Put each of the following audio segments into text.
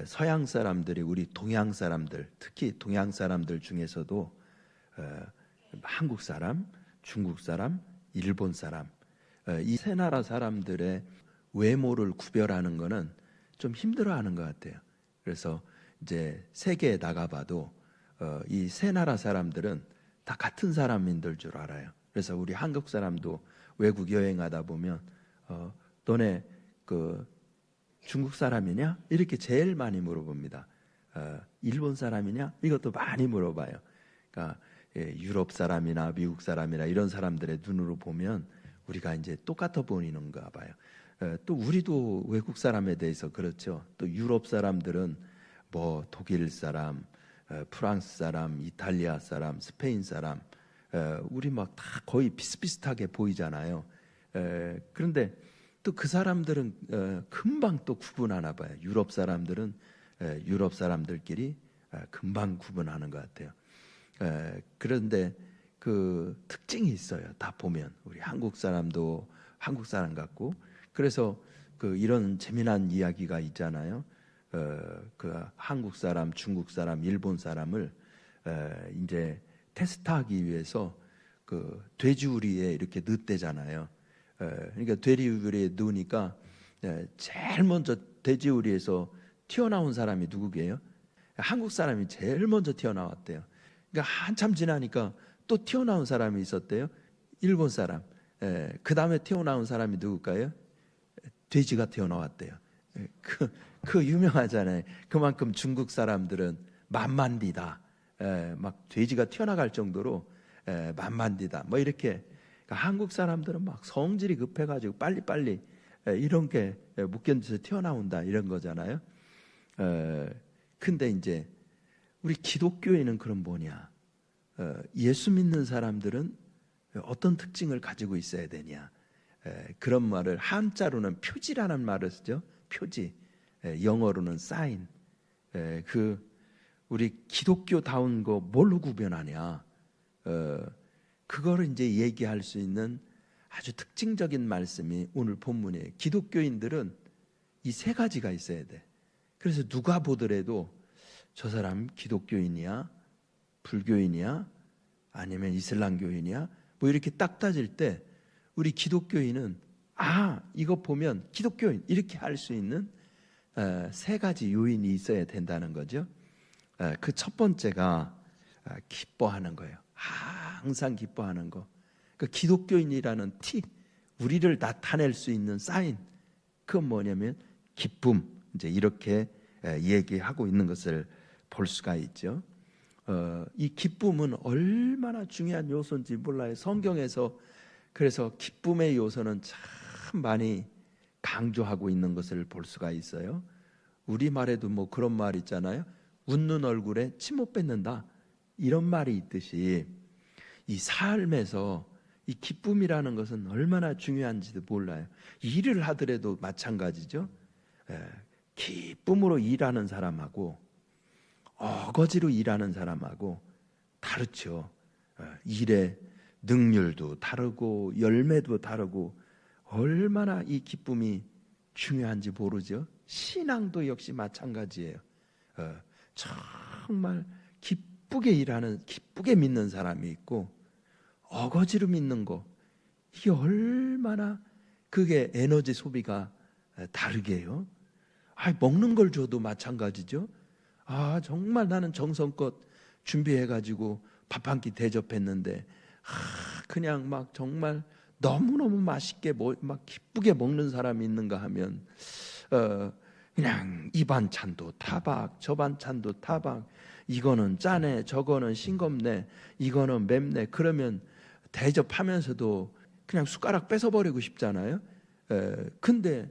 에, 서양 사람들이 우리 동양 사람들, 특히 동양 사람들 중에서도 에, 한국 사람, 중국 사람, 일본 사람 이 세 나라 사람들의 외모를 구별하는 거는 좀 힘들어하는 것 같아요. 그래서 이제 세계에 나가봐도 어, 이세 나라 사람들은 다 같은 사람인들 줄 알아요. 그래서 우리 한국 사람도 외국 여행하다 보면 어, 너네 그 중국 사람이냐 이렇게 제일 많이 물어봅니다. 어, 일본 사람이냐 이것도 많이 물어봐요. 그러니까 예, 유럽 사람이나 미국 사람이나 이런 사람들의 눈으로 보면 우리가 이제 똑같아 보이는가 봐요. 에, 또 우리도 외국 사람에 대해서 그렇죠. 또 유럽 사람들은 뭐 독일 사람, 에, 프랑스 사람, 이탈리아 사람, 스페인 사람, 에, 우리 막 다 거의 비슷비슷하게 보이잖아요. 에, 그런데 또 그 사람들은 에, 금방 또 구분하나 봐요. 유럽 사람들은 에, 유럽 사람들끼리 에, 금방 구분하는 것 같아요. 에, 그런데 그 특징이 있어요. 다 보면 우리 한국 사람도 한국 사람 같고 그래서 그 이런 재미난 이야기가 있잖아요. 어, 그 한국 사람, 중국 사람, 일본 사람을 에, 이제 테스트하기 위해서 그 돼지우리에 이렇게 넣대잖아요. 에, 그러니까 돼지우리에 넣으니까 에, 제일 먼저 돼지우리에서 튀어나온 사람이 누구게요? 한국 사람이 제일 먼저 튀어나왔대요. 그러니까 한참 지나니까 또 튀어나온 사람이 있었대요. 일본 사람. 예, 그 다음에 튀어나온 사람이 누굴까요? 돼지가 튀어나왔대요. 예, 그, 그 유명하잖아요. 그만큼 중국 사람들은 만만디다. 예, 막 돼지가 튀어나갈 정도로 예, 만만디다. 뭐 이렇게 그러니까 한국 사람들은 막 성질이 급해가지고 빨리빨리 예, 이런 게못 견뎌서 튀어나온다 이런 거잖아요. 예, 근데 이제 우리 기독교인은 그럼 뭐냐? 어, 예수 믿는 사람들은 어떤 특징을 가지고 있어야 되냐? 그런 말을 한자로는 표지라는 말을 쓰죠. 표지. 영어로는 사인. 그 우리 기독교다운 거 뭘로 구별하냐? 어, 그거를 이제 얘기할 수 있는 아주 특징적인 말씀이 오늘 본문이에요. 기독교인들은 이 세 가지가 있어야 돼. 그래서 누가 보더라도 저 사람 기독교인이야, 불교인이야, 아니면 이슬람교인이야, 뭐 이렇게 딱 따질 때 우리 기독교인은 아 이거 보면 기독교인 이렇게 할 수 있는 어, 세 가지 요인이 있어야 된다는 거죠. 어, 그첫 번째가 어, 기뻐하는 거예요. 항상 기뻐하는 거. 그 기독교인이라는 티, 우리를 나타낼 수 있는 사인. 그건 뭐냐면 기쁨. 이제 이렇게 얘기하고 있는 것을 볼 수가 있죠. 어, 이 기쁨은 얼마나 중요한 요소인지 몰라요. 성경에서 그래서 기쁨의 요소는 참 많이 강조하고 있는 것을 볼 수가 있어요. 우리 말에도 뭐 그런 말 있잖아요. 웃는 얼굴에 침 못 뱉는다. 이런 말이 있듯이 이 삶에서 이 기쁨이라는 것은 얼마나 중요한지도 몰라요. 일을 하더라도 마찬가지죠. 예, 기쁨으로 일하는 사람하고 어거지로 일하는 사람하고 다르죠. 어, 일의 능률도 다르고 열매도 다르고 얼마나 이 기쁨이 중요한지 모르죠. 신앙도 역시 마찬가지예요. 어, 정말 기쁘게 일하는, 기쁘게 믿는 사람이 있고 어거지로 믿는 거 이게 얼마나 그게 에너지 소비가 다르게요. 아, 먹는 걸 줘도 마찬가지죠. 아, 정말 나는 정성껏 준비해가지고 밥 한 끼 대접했는데, 아, 그냥 막 정말 너무너무 맛있게, 뭐, 막 기쁘게 먹는 사람이 있는가 하면, 어, 그냥 이 반찬도 타박, 저 반찬도 타박, 이거는 짜네, 저거는 싱겁네, 이거는 맵네. 그러면 대접하면서도 그냥 숟가락 뺏어버리고 싶잖아요. 에, 근데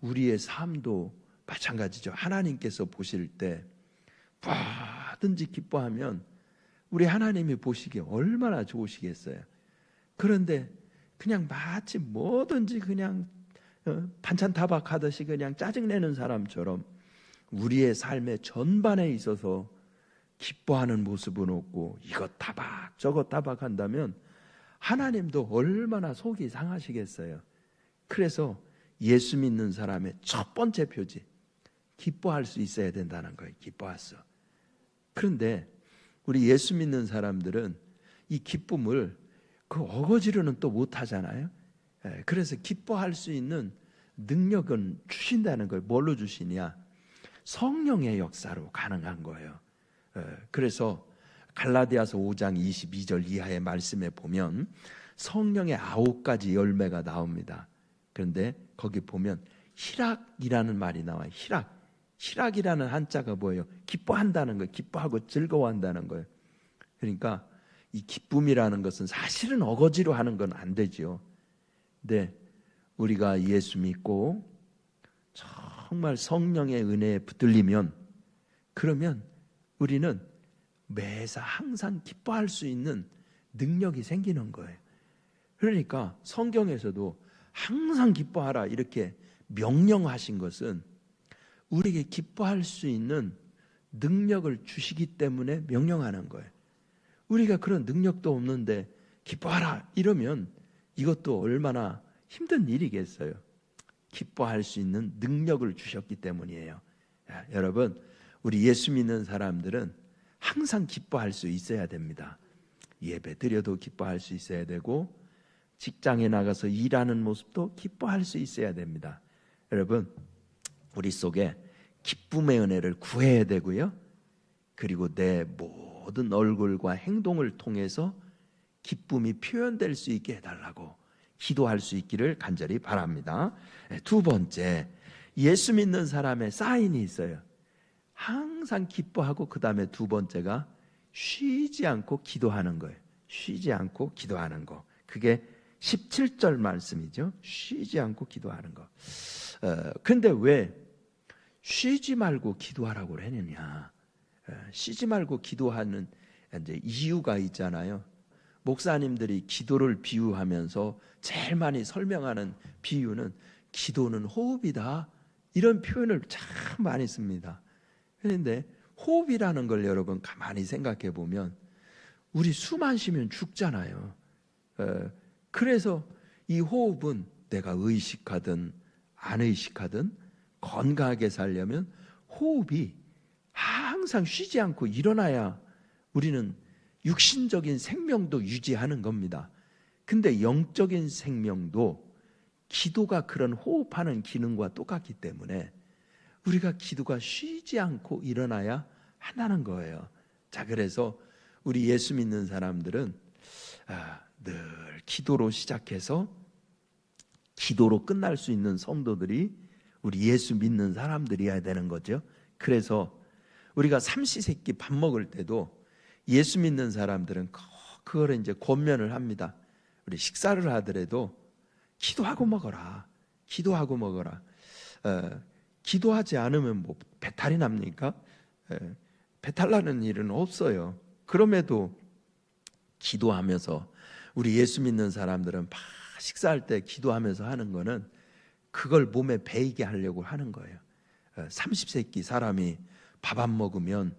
우리의 삶도 마찬가지죠. 하나님께서 보실 때, 뭐든지 기뻐하면 우리 하나님이 보시기에 얼마나 좋으시겠어요. 그런데 그냥 마치 뭐든지 그냥 어, 반찬 타박하듯이 그냥 짜증내는 사람처럼 우리의 삶의 전반에 있어서 기뻐하는 모습은 없고 이것 타박 저것 타박 한다면 하나님도 얼마나 속이 상하시겠어요. 그래서 예수 믿는 사람의 첫 번째 표지 기뻐할 수 있어야 된다는 거예요. 기뻐했어. 그런데 우리 예수 믿는 사람들은 이 기쁨을 그 어거지로는 또 못 하잖아요. 예, 그래서 기뻐할 수 있는 능력은 주신다는 거예요. 뭘로 주시냐? 성령의 역사로 가능한 거예요. 예, 그래서 갈라디아서 5장 22절 이하의 말씀에 보면 성령의 아홉 가지 열매가 나옵니다. 그런데 거기 보면 희락이라는 말이 나와요. 희락. 희락이라는 한자가 뭐예요? 기뻐한다는 거예요. 기뻐하고 즐거워한다는 거예요. 그러니까 이 기쁨이라는 것은 사실은 어거지로 하는 건 안 되지요. 근데 우리가 예수 믿고 정말 성령의 은혜에 붙들리면 그러면 우리는 매사 항상 기뻐할 수 있는 능력이 생기는 거예요. 그러니까 성경에서도 항상 기뻐하라 이렇게 명령하신 것은 우리에게 기뻐할 수 있는 능력을 주시기 때문에 명령하는 거예요. 우리가 그런 능력도 없는데 기뻐하라 이러면 이것도 얼마나 힘든 일이겠어요. 기뻐할 수 있는 능력을 주셨기 때문이에요. 야, 여러분, 우리 예수 믿는 사람들은 항상 기뻐할 수 있어야 됩니다. 예배 드려도 기뻐할 수 있어야 되고 직장에 나가서 일하는 모습도 기뻐할 수 있어야 됩니다. 여러분, 우리 속에 기쁨의 은혜를 구해야 되고요. 그리고 내 모든 얼굴과 행동을 통해서 기쁨이 표현될 수 있게 해달라고 기도할 수 있기를 간절히 바랍니다. 네, 두 번째, 예수 믿는 사람의 사인이 있어요. 항상 기뻐하고 그 다음에 두 번째가 쉬지 않고 기도하는 거예요. 쉬지 않고 기도하는 거. 그게 17절 말씀이죠. 쉬지 않고 기도하는 거. 어, 근데 왜 쉬지 말고 기도하라고 했느냐? 어, 쉬지 말고 기도하는 이제 이유가 있잖아요. 목사님들이 기도를 비유하면서 제일 많이 설명하는 비유는 기도는 호흡이다. 이런 표현을 참 많이 씁니다. 그런데 호흡이라는 걸 여러분 가만히 생각해 보면 우리 숨 안 쉬면 죽잖아요. 어, 그래서 이 호흡은 내가 의식하든 안 의식하든 건강하게 살려면 호흡이 항상 쉬지 않고 일어나야 우리는 육신적인 생명도 유지하는 겁니다. 근데 영적인 생명도 기도가 그런 호흡하는 기능과 똑같기 때문에 우리가 기도가 쉬지 않고 일어나야 한다는 거예요. 자, 그래서 우리 예수 믿는 사람들은 아, 늘 기도로 시작해서 기도로 끝날 수 있는 성도들이 우리 예수 믿는 사람들이어야 되는 거죠. 그래서 우리가 삼시세끼 밥 먹을 때도 예수 믿는 사람들은 그걸 이제 권면을 합니다. 우리 식사를 하더라도 기도하고 먹어라. 기도하고 먹어라. 어, 기도하지 않으면 뭐 배탈이 납니까? 에, 배탈 나는 일은 없어요. 그럼에도 기도하면서 우리 예수 믿는 사람들은 막 식사할 때 기도하면서 하는 거는 그걸 몸에 배이게 하려고 하는 거예요. 30세끼 사람이 밥 안 먹으면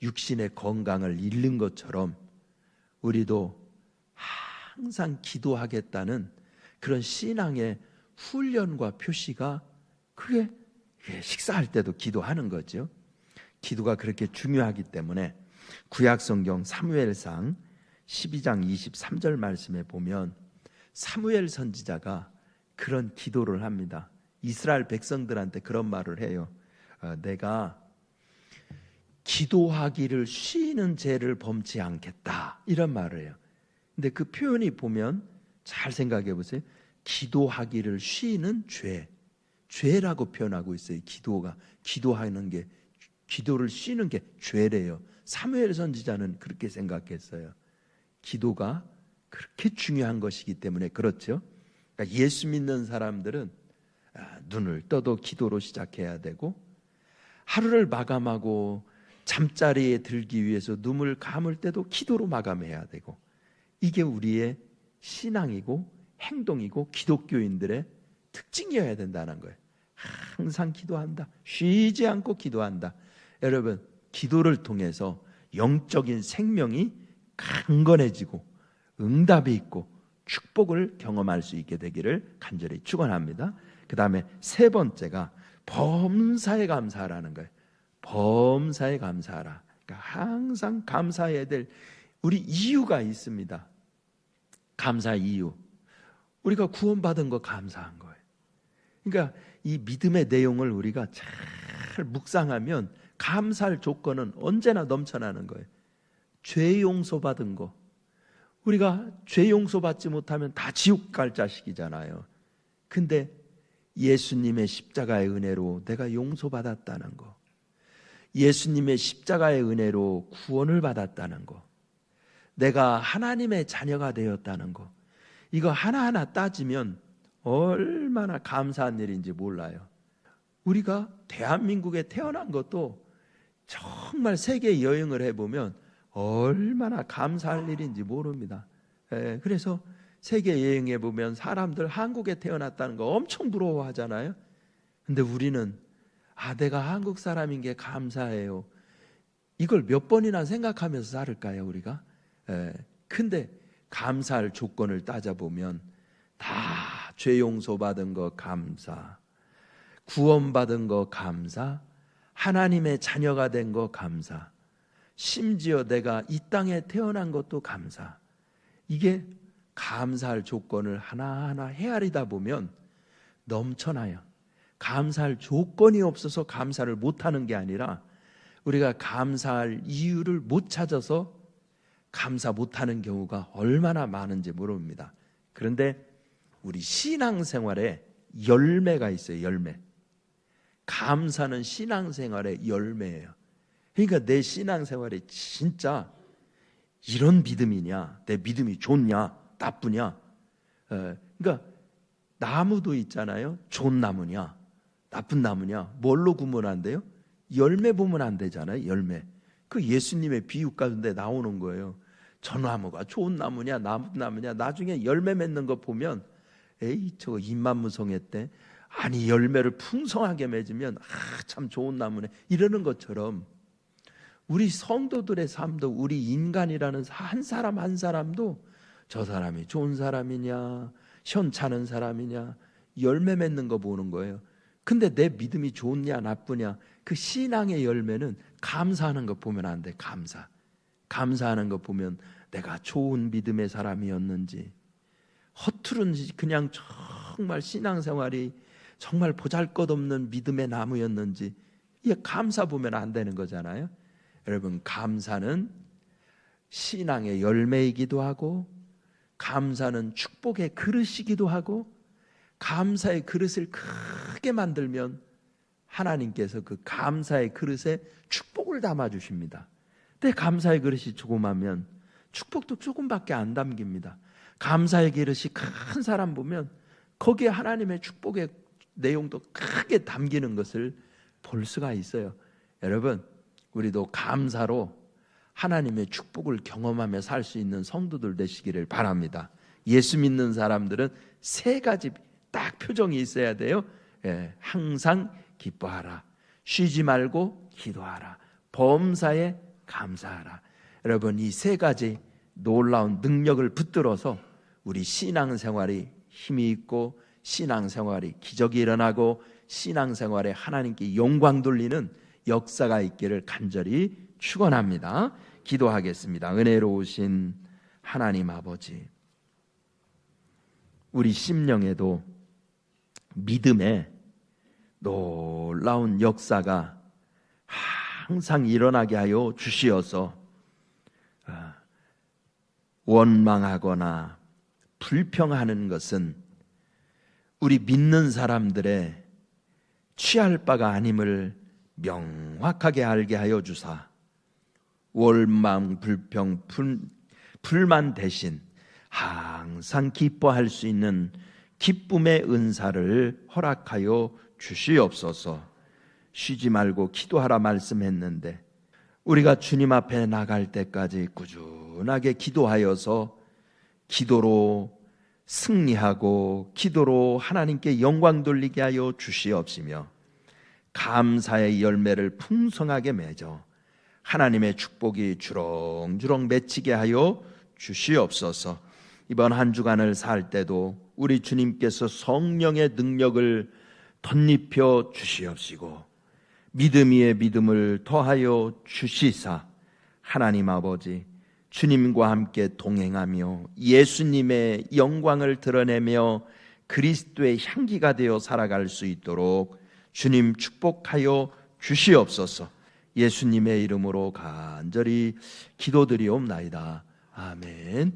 육신의 건강을 잃는 것처럼 우리도 항상 기도하겠다는 그런 신앙의 훈련과 표시가 그게 식사할 때도 기도하는 거죠. 기도가 그렇게 중요하기 때문에 구약 성경 사무엘상 12장 23절 말씀에 보면 사무엘 선지자가 그런 기도를 합니다. 이스라엘 백성들한테 그런 말을 해요. 어, 내가 기도하기를 쉬는 죄를 범치 않겠다. 이런 말을 해요. 근데 그 표현이 보면 잘 생각해 보세요. 기도하기를 쉬는 죄. 죄라고 표현하고 있어요. 기도가 기도하는 게 기도를 쉬는 게 죄래요. 사무엘 선지자는 그렇게 생각했어요. 기도가 그렇게 중요한 것이기 때문에 그렇죠. 그러니까 예수 믿는 사람들은 아, 눈을 떠도 기도로 시작해야 되고 하루를 마감하고 잠자리에 들기 위해서 눈을 감을 때도 기도로 마감해야 되고 이게 우리의 신앙이고 행동이고 기독교인들의 특징이어야 된다는 거예요. 항상 기도한다. 쉬지 않고 기도한다. 여러분, 기도를 통해서 영적인 생명이 강건해지고 응답이 있고 축복을 경험할 수 있게 되기를 간절히 축원합니다. 그 다음에 세 번째가 범사에 감사하라는 거예요. 범사에 감사하라. 그러니까 항상 감사해야 될 우리 이유가 있습니다. 감사 이유. 우리가 구원받은 거 감사한 거예요. 그러니까 이 믿음의 내용을 우리가 잘 묵상하면 감사할 조건은 언제나 넘쳐나는 거예요. 죄 용서 받은 거. 우리가 죄 용서 받지 못하면 다 지옥 갈 자식이잖아요. 근데 예수님의 십자가의 은혜로 내가 용서받았다는 거. 예수님의 십자가의 은혜로 구원을 받았다는 거. 내가 하나님의 자녀가 되었다는 거. 이거 하나하나 따지면 얼마나 감사한 일인지 몰라요. 우리가 대한민국에 태어난 것도 정말 세계 여행을 해보면 얼마나 감사할 일인지 모릅니다. 예, 그래서 세계 여행해 보면 사람들 한국에 태어났다는 거 엄청 부러워하잖아요. 근데 우리는 아 내가 한국 사람인 게 감사해요. 이걸 몇 번이나 생각하면서 살을까요 우리가? 예, 근데 감사할 조건을 따져보면 다 죄 용서받은 거 감사, 구원받은 거 감사, 하나님의 자녀가 된 거 감사, 심지어 내가 이 땅에 태어난 것도 감사. 이게 감사할 조건을 하나하나 헤아리다 보면 넘쳐나요. 감사할 조건이 없어서 감사를 못하는 게 아니라 우리가 감사할 이유를 못 찾아서 감사 못하는 경우가 얼마나 많은지 모릅니다. 그런데 우리 신앙생활에 열매가 있어요. 열매. 감사는 신앙생활의 열매예요. 그러니까 내 신앙생활이 진짜 이런 믿음이냐, 내 믿음이 좋냐, 나쁘냐. 에, 그러니까 나무도 있잖아요. 좋은 나무냐, 나쁜 나무냐. 뭘로 구분한대요? 열매 보면 안 되잖아요. 열매. 그 예수님의 비유 가운데 나오는 거예요. 저 나무가 좋은 나무냐, 나쁜 나무냐. 나중에 열매 맺는 거 보면 에이 저거 입만 무성했대. 아니 열매를 풍성하게 맺으면 아 참 좋은 나무네. 이러는 것처럼 우리 성도들의 삶도 우리 인간이라는 한 사람 한 사람도 저 사람이 좋은 사람이냐, 현찮은 사람이냐, 열매 맺는 거 보는 거예요. 근데 내 믿음이 좋냐, 나쁘냐, 그 신앙의 열매는 감사하는 거 보면 안 돼, 감사. 감사하는 거 보면 내가 좋은 믿음의 사람이었는지, 허투른 그냥 정말 신앙생활이 정말 보잘 것 없는 믿음의 나무였는지, 이게 감사 보면 안 되는 거잖아요. 여러분, 감사는 신앙의 열매이기도 하고, 감사는 축복의 그릇이기도 하고, 감사의 그릇을 크게 만들면 하나님께서 그 감사의 그릇에 축복을 담아 주십니다. 근데 감사의 그릇이 조그마면 축복도 조금밖에 안 담깁니다. 감사의 그릇이 큰 사람 보면 거기에 하나님의 축복의 내용도 크게 담기는 것을 볼 수가 있어요. 여러분, 우리도 감사로 하나님의 축복을 경험하며 살 수 있는 성도들 되시기를 바랍니다. 예수 믿는 사람들은 세 가지 딱 표정이 있어야 돼요. 예, 항상 기뻐하라. 쉬지 말고 기도하라. 범사에 감사하라. 여러분 이 세 가지 놀라운 능력을 붙들어서 우리 신앙생활이 힘이 있고 신앙생활이 기적이 일어나고 신앙생활에 하나님께 영광 돌리는 역사가 있기를 간절히 축원합니다. 기도하겠습니다. 은혜로우신 하나님 아버지 우리 심령에도 믿음의 놀라운 역사가 항상 일어나게 하여 주시어서 아, 원망하거나 불평하는 것은 우리 믿는 사람들의 취할 바가 아님을 명확하게 알게 하여 주사 원망 불평 불만 대신 항상 기뻐할 수 있는 기쁨의 은사를 허락하여 주시옵소서. 쉬지 말고 기도하라 말씀했는데 우리가 주님 앞에 나갈 때까지 꾸준하게 기도하여서 기도로 승리하고 기도로 하나님께 영광 돌리게 하여 주시옵시며 감사의 열매를 풍성하게 맺어 하나님의 축복이 주렁주렁 맺히게 하여 주시옵소서. 이번 한 주간을 살 때도 우리 주님께서 성령의 능력을 덧입혀 주시옵시고 믿음 위에 믿음을 더하여 주시사 하나님 아버지 주님과 함께 동행하며 예수님의 영광을 드러내며 그리스도의 향기가 되어 살아갈 수 있도록 주님 축복하여 주시옵소서. 예수님의 이름으로 간절히 기도드리옵나이다. 아멘.